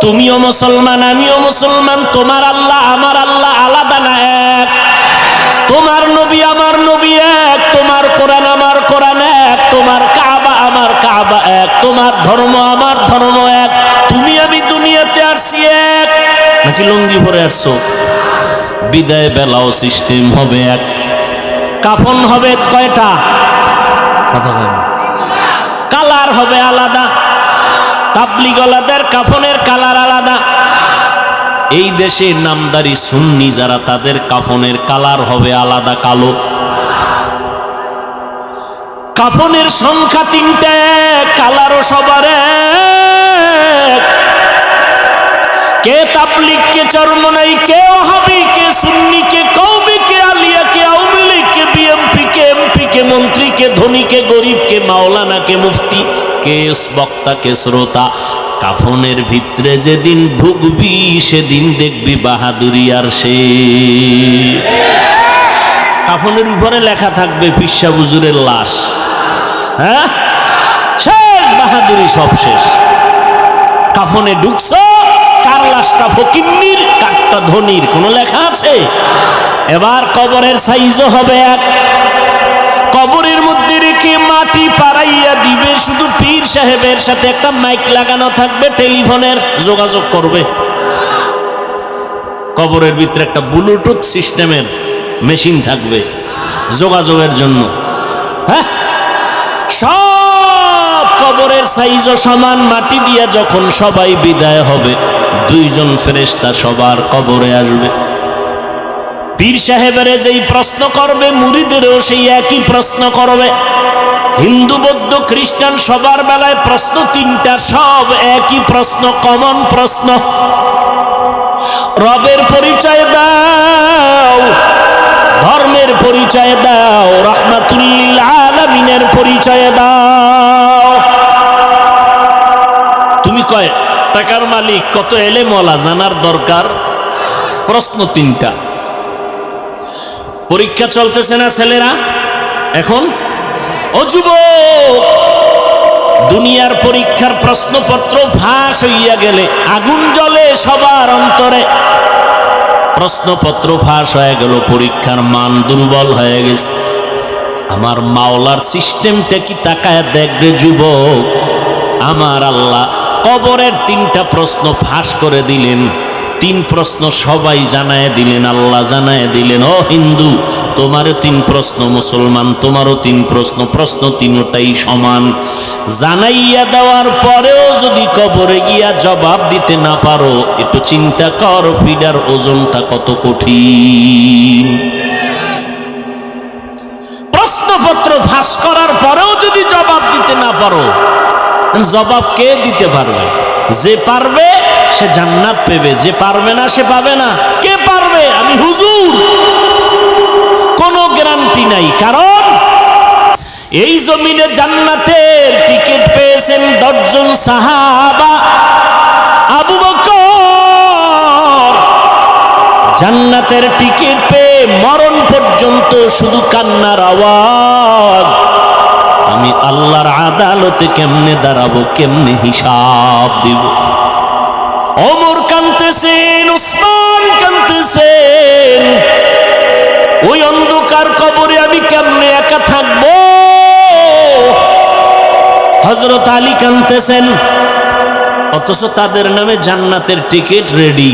তুমিও মুসলমান, আমিও মুসলমান, তোমার আল্লাহ, আমার আল্লাহ আলাদা না এক। তোমার নবী আমার নবী এক, তোমার কোরআন আমার কোরআন এক, তোমার কাবা আমার কাবা এক, তোমার ধর্ম আমার ধর্ম এক, তুমি আমি দুনিয়াতে আসছি এক। নাকি লঙ্গি ভরে আসছো? বিদায় বেলাও সিস্টেম হবে এক। কাফন হবে কয়টা? কথা। কালার হবে আলাদা। তাবলিগলাদের কাফনের কালার আলাদা। এই দেশে নামদারি সুন্নি যারা, তাদের কাফনের কালার হবে আলাদা কালো। কাফনের সংখ্যা তিনটে, কালারও সবার কে তাবলিগ, কে চরমনাই কে ওহাবি, কে সুন্নি, কে কৌমি কে আলিয়া, কে আওয়ামী লীগ, কে বিএমপি, কে এমপি, কে মন্ত্রী, কে ধনী, কে গরিব মাওলানা কে মুফতি, কে বক্তা, কে শ্রোতা, কাফনের ভিতরে যেদিন ঢুকবি সেদিন দেখবি বাহাদুরি আর সে। কাফনের উপরে লেখা থাকবে পিসা বুজুরের লাশ। হ্যাঁ? শেষ, বাহাদুরি সব শেষ। কাফনে ঢুকছ, কার লাশটা ফকিন্নির, কারটা ধনির, কোনো লেখা আছে? এবার কবরের সাইজও হবে এক। কবরের মধ্যে রেখে মাটি পাড়াইয়া দিবে, শুধু পীর সাহেবের সাথে একটা মাইক লাগানো থাকবে, টেলিফোনের যোগাযোগ করবে। কবরের ভিতরে একটা ব্লুটুথ সিস্টেমের মেশিন থাকবে যোগাযোগের জন্য। হ্যাঁ? সব কবরের সাইজও সমান, মাটি দিয়া যখন সবাই বিদায় হবে, দুইজন ফেরেশতা সবার কবরে আসবে। পীর সাহেবের যেই প্রশ্ন করবে, মুরিদেরও সেই একই প্রশ্ন করবে। হিন্দু, বৌদ্ধ, খ্রিস্টান সবার বেলায় প্রশ্ন তিনটা, সব একই প্রশ্ন কমন প্রশ্ন। রবের পরিচয় দাও, ধর্মের পরিচয় দাও, রহমাতুল্লিল আলমিনের পরিচয় দাও। তুমি কয়, টাকার মালিক, কত এলে মলা জানার দরকার? প্রশ্ন তিনটা। পরীক্ষা চলতেছে না ছেলেরা? এখন? ও যুবক! দুনিয়ার পরীক্ষার প্রশ্নপত্র ফাঁস হইয়া গেলে আগুন জ্বলে সবার অন্তরে। প্রশ্নপত্র ফাঁস হয়ে গেল, পরীক্ষার মান দুর্বল হয়ে গেছে। আমার মাওলার সিস্টেমটা কি তাকায় দেখবে যুবক। আমার আল্লাহ কবরের তিনটা প্রশ্ন ফাঁস করে দিলেন। তিন প্রশ্ন সবাই জানায় দিলেন, আল্লাহ জানায় দিলেন, ও হিন্দু, তোমারও তিন প্রশ্ন মুসলমান, তোমারও তিন প্রশ্ন প্রশ্ন তিনটাই সমান। জানাইয়া দেওয়ার পরেও যদি কবরে গিয়া জবাব দিতে না পারো, একটু চিন্তা কর পিডার ওজনটা কত কঠিন। প্রশ্নপত্র ফাঁস করার পরেও যদি জবাব দিতে না পারো, জবাব কে দিতে পারবে? যে পারবে, সে জান্নাত পেবে। যে পারবে না, সে পাবে না। কে পারবে? আমি হুজুর। কোনো গ্যারান্টি নাই। কারণ এই জমিনে জান্নাতের টিকিট পেয়েছেন দশজন সাহাবা। আবু বকর। জান্নাতের টিকিট পেয়ে মরণ পর্যন্ত শুধু কান্নার আওয়াজ। আমি আল্লাহর আদালতে কেমনে দাঁড়াবো, কেমনে হিসাব দিব? অমর কানতেছেন উসমান কানতেছেন ওই অন্ধকার কবরে আমি কেমনে একা থাকব? হজরত আলী কানতেছেন অথচ তাদের নামে জান্নাতের টিকিট রেডি।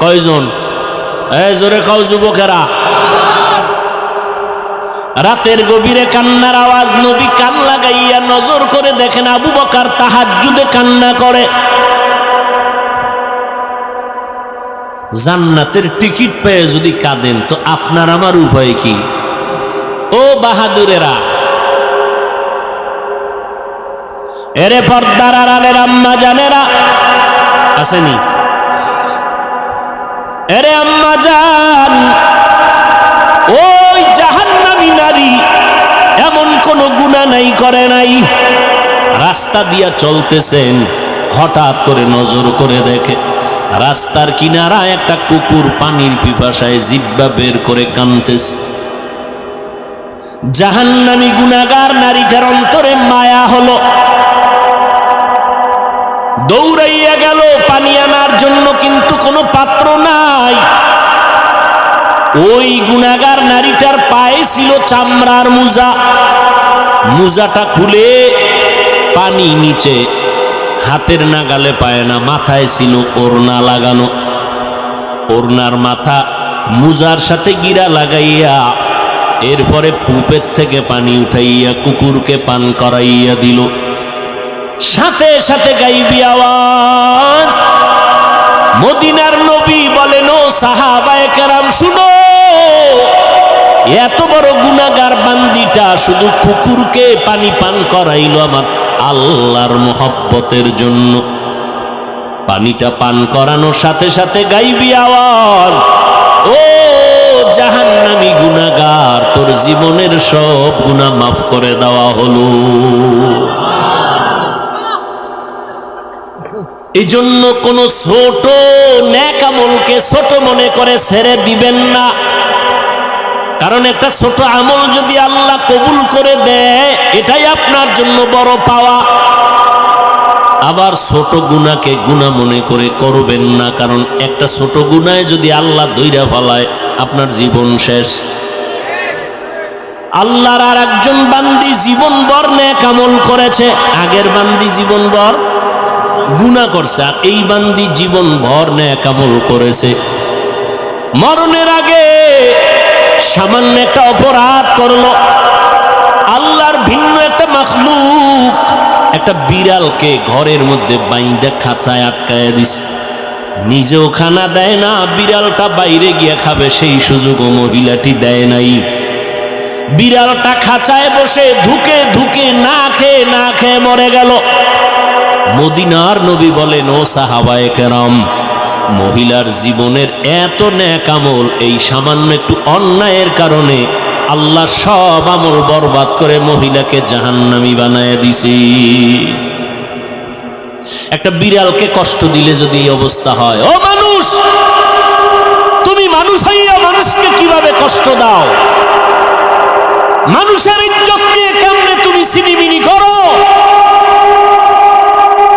কয়জন? এই জোরে কও যুবকেরা। রাতের গভীরে কান্নার আওয়াজ, নবী কান লাগাইয়া নজর করে দেখেন আবু বকার তাহাজ্জুদে কান্না করে। জান্নাতের টিকিট পেয়ে যদি কাঁদেন, তো আপনার আমার উভয় কি? ও বাহাদুরেরা, এরে পর্দার আড়ালের আম্মা জানেরা, আসেনি? এরে আম্মা জান, ওই ওই নারী, এমন কোনো গুণা নাই, করে নাই। রাস্তা দিয়া চলতেছেন, হঠাৎ করে নজর করে দেখে, রাস্তার কিনারা একটা কুকুর পানির পিপাসায় জিব্বা বের করে কানতেছে। জাহান্নামী গুণাগার নারীটার অন্তরে মায়া হলো। দৌড়াইয়া গেল, পানি আনার জন্য কিন্তু কোনো পাত্র নাই। ওই গুণাগার নারী নারীটার পায়ে ছিল চামড়ার মুজা। মুজাটা খুলে পানি নিচে, হাতের নাগালে পায় না, মাথায় ছিল ওড়না লাগানো। ওড়নার মাথা মুজার সাথে গিরা লাগাইয়া, এরপরে পুপের থেকে পানি উঠাইয়া কুকুরকে পান করাইয়া দিল। সাথে সাথে গাইবি আওয়াজ। মদিনার নবী বলেন, ও সাহাবায়ে কেরাম, শুনো। এত বড় গুনাগার বান্দিটা শুধু কুকুরকে পানি পান করাইলো আমার আল্লাহর মোহব্বতের জন্য। পানিটা পান করানোর সাথে সাথে গাইবি আওয়াজ, ও জাহান্নামী গুনাগার তোর জীবনের সব গুনাহ মাফ করে দেওয়া হলো। এই জন্য কোন ছোট ন্যাক আমলকে ছোট মনে করে ছেড়ে দিবেন না। কারণ একটা ছোট আমল যদি আল্লাহ কবুল করে দেয়, এটাই আপনার জন্য বড় পাওয়া। আবার ছোট গুণাকে গুণা মনে করে করবেন না, কারণ একটা ছোট গুণায় যদি আল্লাহ দইরা ফলায়, আপনার জীবন শেষ। আল্লাহর আর একজন বান্দি জীবন বর ন্যাক আমল করেছে, আগের বান্দি জীবন বর গুণা করছে, আর এই বান্দি জীবন ভর ন্যাক আমল করেছে। মরণের আগে সামান্য একটা অপরাধ করল। আল্লাহর ভিন্ন একটা মাখলুক, একটা বিড়ালকে ঘরের মধ্যে বাইন্দা খাঁচায় আটকায় দিছে। নিজেও খানা দেয় না, বিড়ালটা বাইরে গিয়ে খাবে, সেই সুযোগও মহিলাটি দেয় নাই। বিড়ালটা খাঁচায় বসে ধুকে ধুকে না খেয়ে না খেয়ে মরে গেল। মদিনার নবী বলেন, ও সাহাবায়ে কেরাম মহিলার জীবনের এত ন্যাক আমল, এই সামান্য একটু অন্যায়ের কারণে আল্লাহ সব আমল বরবাদ করে মহিলাকে জাহান্নামি বানায় দিছি। একটা বিড়ালকে কষ্ট দিলে যদি এই অবস্থা হয়, ও মানুষ, তুমি মানুষ হইয়া মানুষকে কীভাবে কষ্ট দাও? মানুষের ইজ্জত নিয়ে কেমনে তুমি সিনিমিনি করো?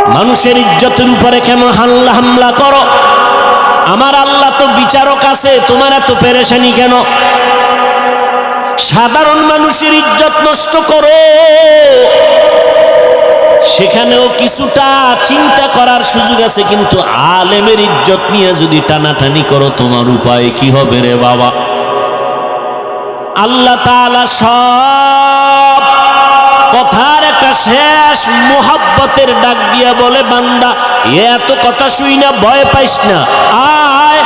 মানুষের ইজ্জতের উপরে কেন হাল্লা হামলা করো? আমার আল্লাহ তো বিচারক আছে, তোমার এত পেরেশানি কেন? সাধারণ মানুষের ইজ্জত নষ্ট করো। সেখানেও কিছুটা চিন্তা করার সুযোগ আছে, কিন্তু আলেমের ইজ্জত নিয়ে যদি টানাটানি করো, তোমার উপায় কি হবে রে বাবা? আল্লাহ তাআলা সব কথার একটা শেষ মোহাব্বতের ডাক দিয়া বলে, বান্দা এত কথা শুই না, ভয় পাইস না। আয়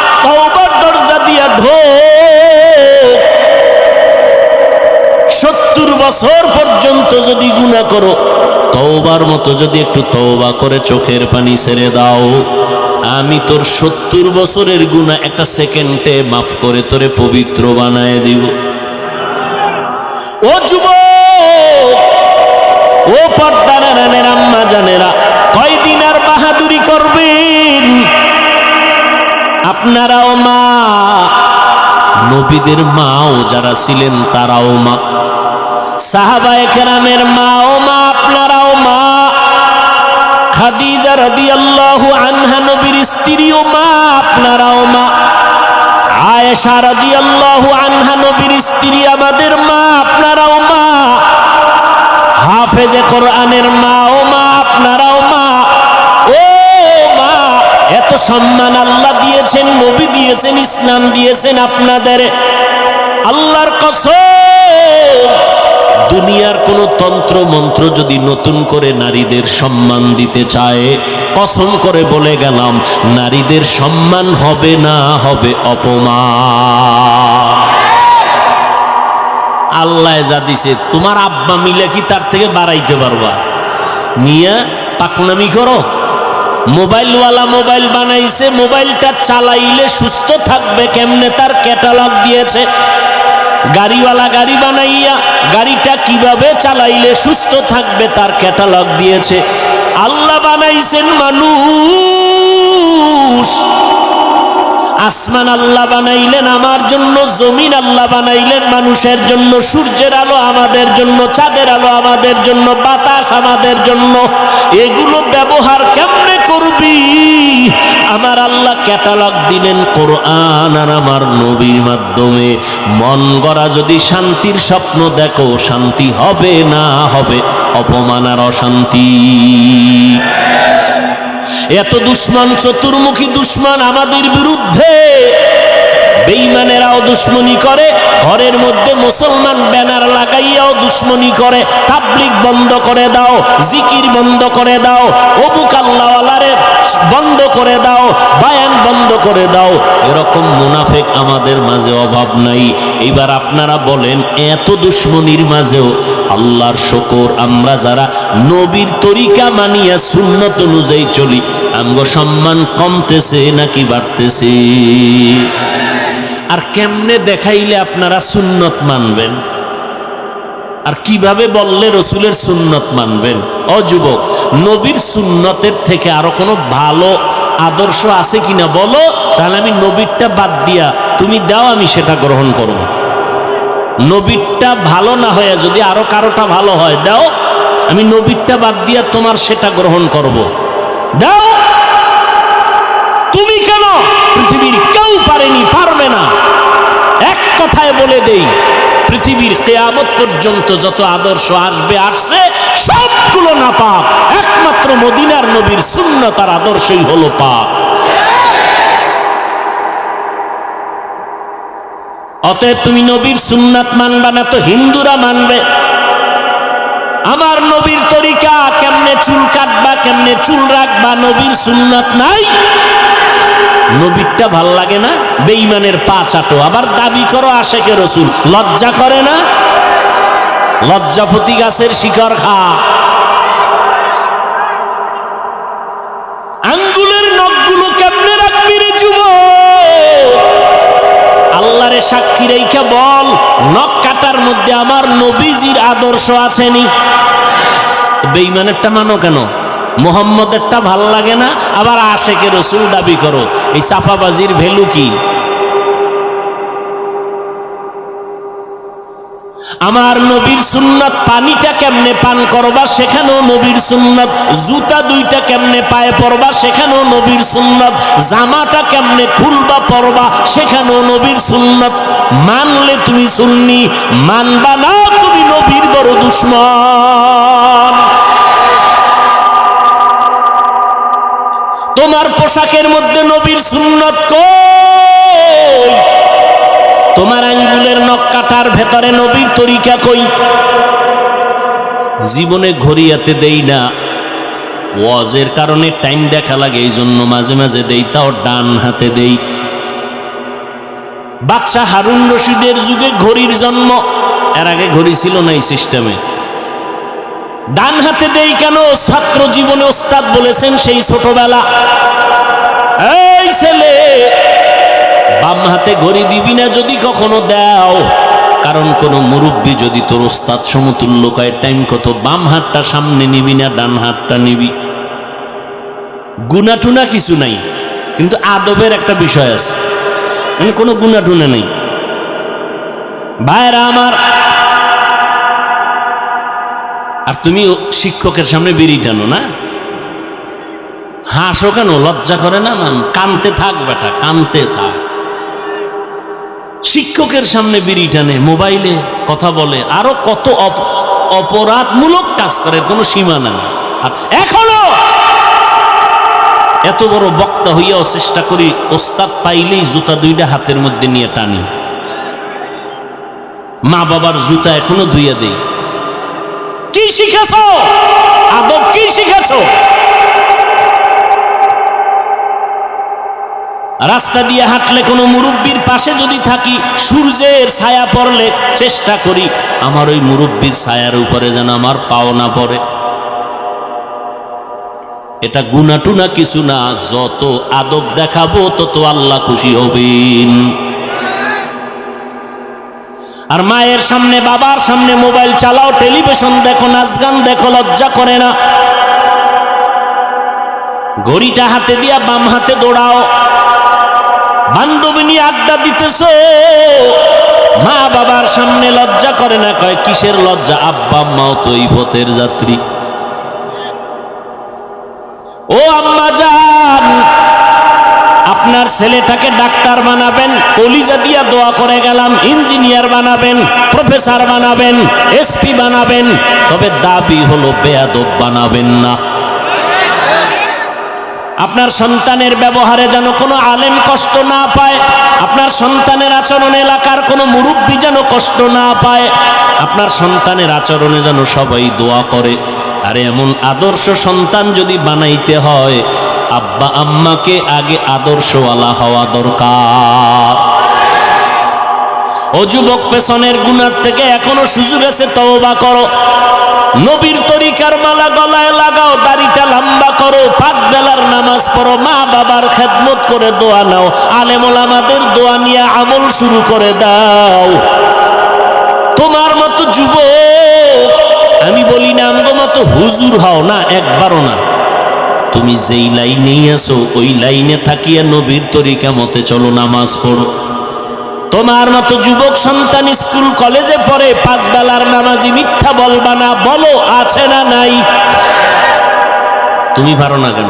দরজা দিয়া ঢোক। সত্তর বছর পর্যন্ত যদি গুণা করো, তওবার মতো যদি একটু তওবা করে চোখের পানি ছেড়ে দাও। আমি তোর সত্তর বছরের গুণা একটা সেকেন্ডে মাফ করে তোরে পবিত্র বানায় দিব। ও যুবক! ও পর্দানের আম্মা জানেরা, কয়দিন আর বাহাদুরি করবেন? আপনারাও মা, নবীদের মাও যারা ছিলেন তারাও মা, সাহাবায়ে কেরামের মা, আপনারাও মা, খাদিজা আনহা নবীর মা, আপনারাও মা, আয়েশা রাদিয়াল্লাহু আনহা নবীর স্ত্রী আমাদের মা, আপনারাও হাফেজে কোরআনের মা, ও মা, আপনারাও মা, ও মা, এত সম্মান আল্লাহ দিয়েছেন, নবী দিয়েছেন, ইসলাম দিয়েছেন আপনাদের। আল্লাহর কসম, দুনিয়ার কোন তন্ত্র মন্ত্র যদি নতুন করে নারীদের সম্মান দিতে চায়, কসম করে বলে গেলাম, নারীদের সম্মান হবে না, হবে অপমান। আল্লাহ যা দিছে, তোমার আব্বা মিলে কি তার থেকে বাড়াইতে পারবা? নিয়ে পাকনামি করো। মোবাইলওয়ালা মোবাইল বানাইছে, মোবাইলটা চালাইলে সুস্থ থাকবে, কেমনে তার ক্যাটালগ দিয়েছে? গাড়িওয়ালা গাড়ি বানাইয়া, গাড়িটা কীভাবে চালাইলে সুস্থ থাকবে, তার ক্যাটালগ দিয়েছে। আল্লাহ বানাইছেন মানুষ। আসমান আল্লাহ বানাইলেন, আমার জন্য জমিন আল্লাহ বানাইলেন, মানুষের জন্য সূর্যের আলো আমাদের জন্য, চাঁদের আলো আমাদের জন্য, বাতাস আমাদের জন্য। এগুলো ব্যবহার কেমনে করবি? আমার আল্লাহ ক্যাটালগ দিলেন কোরআন আর আমার নবীর মাধ্যমে। মন গড়া যদি শান্তির স্বপ্ন দেখো, শান্তি হবে না হবে অপমান আর অশান্তি। এত দুশ্মন, চতুর্মুখী দুশ্মন আমাদের বিরুদ্ধে। বেঈমানেরাও দুশ্মনী করে, ঘরের মধ্যে মুসলমান ব্যানার লাগাইয়াও দুশ্মনী করে। তাবলিক বন্ধ করে দাও, জিকির বন্ধ করে দাও অবু কাল্লাওয়ালারে বন্ধ করে দাও, বায়ান বন্ধ করে দাও। এরকম মুনাফেক আমাদের মাঝে অভাব নাই। এবার আপনারা বলেন, এত দুশ্মনির মাঝেও আল্লাহর শকর, আমরা যারা নবীর তরিকা মানিয়া সুন্নত অনুযায়ী চলি, আমগো সম্মান কমতেছে নাকি বাড়তেছে? আর কেমনে দেখাইলে আপনারা সুন্নত মানবেন? আর কীভাবে বললে রসুলের সুন্নত মানবেন? অযুবক নবীর সুন্নতের থেকে আরও কোনো ভালো আদর্শ আছে কিনা বলো? তাহলে আমি নবীরটা বাদ দিয়া, তুমি দাও, আমি সেটা গ্রহণ করব। নবীরটা ভালো না হয়ে যদি আরও কারোটা ভালো হয়, দাও। আমি নবীরটা বাদ দিয়া তোমার সেটা গ্রহণ করব। দাও। তুমি কেন পৃথিবীর কেউ পারেনি, পারবে না। এক কথায় বলে দেই, পৃথিবীর কেয়ামত পর্যন্ত যত আদর্শ আসবে, আসছে, সবগুলো না পাক একমাত্র মদিনার নবীর শূন্যতার আদর্শই হলো পাক। অতএব তুমি নবীর সুন্নাত মানবা না তো হিন্দুরা মানবে। আমার নবীর তরিকা কেমনে চুল কাটবা, কেমনে চুল রাখবা, নবীর সুন্নাত নাই। নবীরটা ভালো লাগে না? বেঈমানের পা চাটো। আবার দাবি করো আশেকে রসুল, লজ্জা করে না? লজ্জাপতি গাছের শিকড় খা। আঙ্গুলের নখগুলো কেমনে রাখবি রে যুব আল্লাহরে সাক্ষী রেখে বল নখ কাটার মধ্যে আমার নবীজির আদর্শ আছেনি। বেইমানেরটা মানো কেন? মোহাম্মদেরটা ভালো লাগে না, আবার আশেকে রসুল দাবি করো, এই চাপাবাজির ভ্যালু কি? আমার নবীর সুন্নত পানিটা কেমনে পান করবা সেখানেও নবীর সুন্নত, জুতা দুইটা কেমনে পায়ে পরবা সেখানেও নবীর সুন্নত, জামাটা কেমনে খুলবা পরবা সেখানেও নবীর সুন্নত। মানলে তুমি সুন্নি, মানবা না তুমি নবীর বড় দুশ্মন। তোমার পোশাকের মধ্যে নবীর সুন্নত কই? তোমার আঙ্গুলের নখ কাটার ভেতরে নবীর তরিকা কই? জীবনে ঘড়িয়াতে দেই না। ওয়াজের কারণে টাইম দেখা লাগে এই জন্য মাঝে মাঝে দেই, তাও ডান হাতে দেই। বাচ্চা হারুন রশিদের যুগে ঘড়ির জন্ম, এর আগে ঘড়ি ছিল না এই সিস্টেমে। ডান হাতে দেই কেন? ছাত্র জীবনে ওস্তাদ বলেছেন সেই ছোটবেলা। এই ছেলে বাম হাতে ঘড়ি দিবি না যদি কখনো দাও। কারণ কোন মুরব্বী যদি তোর ওস্তাদ সমতুল্য কয়, টাইম কত? বাম হাতটা সামনে নিবি না, ডান হাতটা নিবি? গুনাটুনা কিছু নাই, কিন্তু আদবের একটা বিষয় আছে। মানে কোনো গুনাটুনা নেই। ভাইরা আমার, আর তুমি শিক্ষকের সামনে বেরিয়ে টানো না? হাসো কেন? লজ্জা করে না কানতে থাক, বেটা, কানতে থাক। শিক্ষকের সামনে বিড়ি টানে, মোবাইলে কথা বলে। আরও কত অপ- অপরাধমূলক কাজ করে কোনো সীমা নাই। আর এখনও এত বড় বক্তা হইয়াও চেষ্টা করি, ওস্তাদ পাইলেই জুতা দুইটা হাতের মধ্যে নিয়ে টানি। মা বাবার জুতা এখনও ধুইয়া দেই। কি শিখেছ? আদব কি শিখেছ? রাস্তা দিয়ে হাঁটলে কোনো মুরব্বীর পাশে যদি থাকি, সূর্যের ছায়া পড়লে চেষ্টা করি, আমার ওই মুরব্বীর ছায়ার উপরে যেন আমার পাও না পড়ে। এটা গুনাটুনা কিছু না, যত আদব দেখাবো, তত আল্লাহ খুশি হবেন। আর মায়ের সামনে, বাবার সামনে মোবাইল চালাও, টেলিভিশন দেখো, নাচ গান দেখো, লজ্জা করে না। ঘড়িটা হাতে দিয়া বাম হাতে দৌড়াও। বান্ধবী নিয়ে আড্ডা দিতেছ? মা বাবার সামনে লজ্জা করে না? কয়, কিসের লজ্জা? আব্বা আম্মাও তো এই পথের যাত্রী। ও আম্মা যা আপনার ছেলেটাকে ডাক্তার বানাবেন, কলিজা দিয়া দোয়া করে গেলাম, ইঞ্জিনিয়ার বানাবেন, প্রফেসর বানাবেন, এসপি বানাবেন, তবে দাবি হলো বেয়াদব বানাবেন না। আপনার সন্তানের ব্যবহারে যেন কোনো আলেম কষ্ট না পায়, আপনার সন্তানের আচরণ এলাকার কোনো মুরব্বী যেন কষ্ট না পায়, আপনার সন্তানের আচরণে যেন সবাই দোয়া করে। আর এমন আদর্শ সন্তান যদি বানাইতে হয়, আব্বা আম্মাকে আগে আদর্শওয়ালা হওয়া দরকার। ও যুবক পেছনের গুণার থেকে এখনও সুযোগ আছে, তওবা করো। নবীর তরিকার মালা গলায় লাগাও, দাড়িটা লম্বা করো, পাঁচ বেলার নামাজ পড়ো, মা বাবার খেদমত করে দোয়া নাও, আলেমুল আমাদের দোয়া নিয়ে আমল শুরু করে দাও। তোমার মতো যুবক, আমি বলি না আমগো মতো হুজুর হও না, একবারও না। তুমি যেই লাইনেই আছো, ওই লাইনে থাকিয়া নবীর তরিকা মতে চলো, নামাজ পড়ো। তোমার মতো যুবক সন্তান স্কুল কলেজে পড়ে পাঁচ বেলার নামাজি মিথ্যা বলবা না, বলো, আছে না নাই? তুমি পারো না কেন?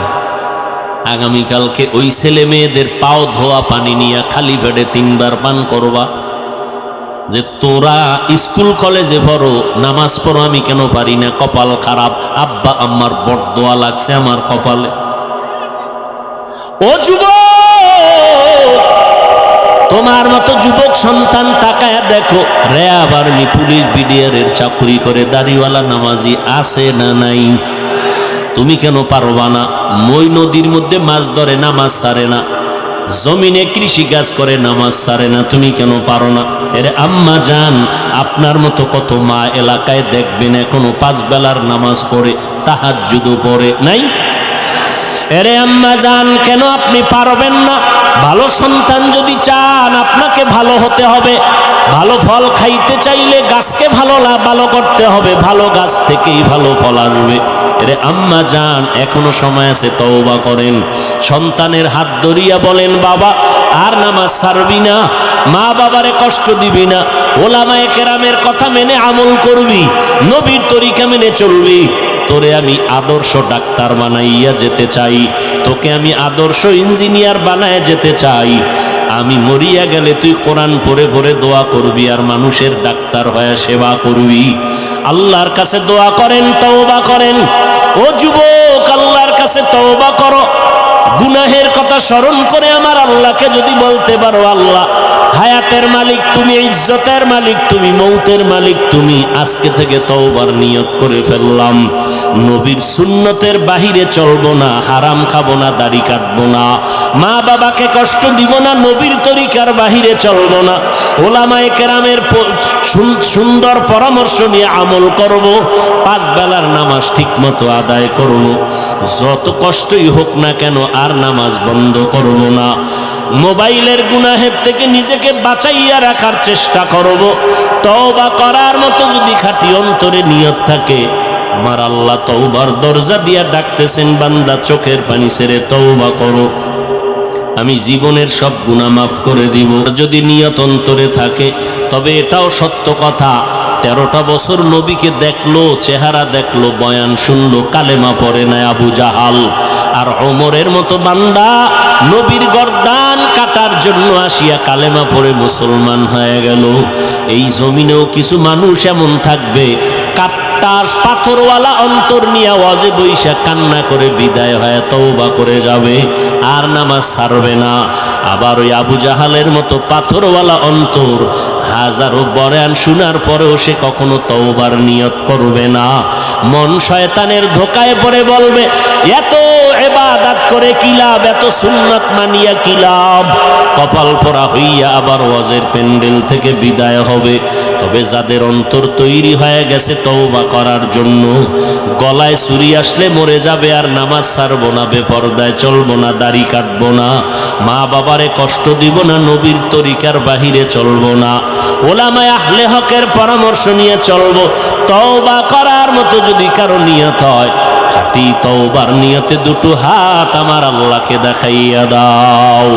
আগামীকালকে ওই ছেলে মেয়েদের পাও ধোয়া পানি নিয়ে খালি পেটে তিনবার পান করবা যে তোরা স্কুল কলেজে পড়ো, নামাজ পড়ো, আমি কেন পারি না? কপাল খারাপ। আব্বা আমার বড় দোয়া লাগছে আমার কপালে। ও যুবক! তোমার মতো যুবক সন্তান তাকায় দেখো। র্যাব আর্মি পুলিশ বিডিআরের চাকরি করে দাড়িওয়ালা নামাজি আছে না নাই? তুমি কেন পারবা না? মই নদীর মধ্যে মাছ ধরে, নামাজ সারে না। জমিনে কৃষি কাজ করে, নামাজ সারে না। তুমি কেন পারো না? এরে আম্মা যান আপনার মতো কত মা এলাকায় দেখবেন এখনও পাঁচ বেলার নামাজ পড়ে তাহার পড়ে, নাই? এরে আম্মা যান কেন আপনি পারবেন না? ভালো সন্তান যদি চান, আপনাকে ভালো হতে হবে। ভালো ফল খাইতে চাইলে গাছকে ভালো লা- ভালো করতে হবে। ভালো গাছ থেকেই ভালো ফল আসবে। এরে আম্মা যান এখনও সময় আছে, তওবা করেন। সন্তানের হাত ধরিয়া বলেন, বাবা, আর নামাজ ছাড়বি না। মা বাবারে কষ্ট দিবি না। ওলামায়ে কেরামের কথা মেনে আমল করবি। নবীর তরিকা মেনে চলবি। তোরে আমি আদর্শ ডাক্তার বানাইয়া যেতে চাই। তোকে আমি আদর্শ ইঞ্জিনিয়ার বানায় যেতে চাই। আমি মরিয়া গেলে তুই কোরআন পড়ে পড়ে দোয়া করবি আর মানুষের ডাক্তার হয়ে সেবা করবি। আল্লাহর কাছে দোয়া করেন, তওবা করেন। ও যুবক, আল্লাহর কাছে তওবা করো। গুনাহের কথা স্মরণ করে আমার আল্লাহকে যদি বলতে পারো, আল্লাহ, হায়াতের মালিক তুমি, ইজ্জতের মালিক তুমি, মৌতের মালিক তুমি, আজকে থেকে তওবার নিয়ত করে ফেললাম। নবীর সুন্নতের বাহিরে চলবো না, হারাম খাব না, দাড়ি কাটবো না। মা বাবাকে কষ্ট দিব না, নবীর তরিকার বাহিরে চলবো না। ওলামায়ে কেরামের সুন- সুন্দর পরামর্শ নিয়ে আমল করব, পাঁচ বেলার নামাজ ঠিকমতো আদায় করব। যত কষ্টই হোক না কেন আর নামাজ বন্ধ করব না। মোবাইলের গুনাহের থেকে নিজেকে বাঁচাইয়া রাখার চেষ্টা করব। তওবা করার মতো যদি খাঁটি অন্তরে নিয়ত থাকে আমার আল্লাহ তওবার দরজা দিয়া ডাকতেছেন, বান্দা চোখের পানি ছেড়ে তওবা করো। আমি জীবনের সব গুণা মাফ করে দিব। যদি নিয়ত অন্তরে থাকে, তবে এটাও সত্য কথা। তেরোটা বছর নবীকে দেখল, চেহারা দেখল, বয়ান শুনলো, কালেমা পরে নাই আবু জাহাল। আর অমরের মতো বান্দা নবীর গর্দান কাটার জন্য আসিয়া কালেমা পরে মুসলমান হয়ে গেল। এই জমিনেও কিছু মানুষ এমন থাকবে কাট্টাস পাথরওয়ালা অন্তর নিয়ে ওয়াজে বৈশা কান্না করে বিদায় হয় তওবা করে যাবে, আর নামাজ ছাড়বে না। আবার ওই আবু জাহালের মতো পাথরওয়ালা অন্তর হাজারো বয়ান শোনার পরেও সে কখনো তওবার নিয়ত করবে না। মন শয়তানের ধোকায় পড়ে বলবে, এত এবাদাত করে কি লাভ? এত সুন্নাত মানিয়া কি লাভ? কপাল পরা হইয়া আবার ওয়াজের প্যান্ডেল থেকে বিদায় হবে। তবে যাদের অন্তর তৈরি হয়ে গেছে তওবা করার জন্য, গলায় চুরি আসলে মরে যাবে আর নামাজ ছাড়বো না, বেপরদায় চলবো না, দাড়ি কাটবো না, মা বাবারে কষ্ট দিব না, নবীর তরিকার বাহিরে চলবো না। ওলামায় আহলে হকের পরামর্শ নিয়ে চলবো। তওবা করার মতো যদি কারও নিয়ত হয় খাটি তওবার নিয়তে দুটো হাত আমার আল্লাহকে দেখাইয়া দাও।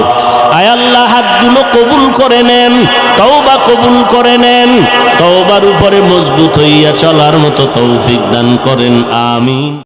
আয় আল্লাহ, হাতগুলো কবুল করে নেন, তওবা কবুল করে নেন, তওবার উপরে মজবুত হইয়া চলার মতো তৌফিক দান করেন, আমিন।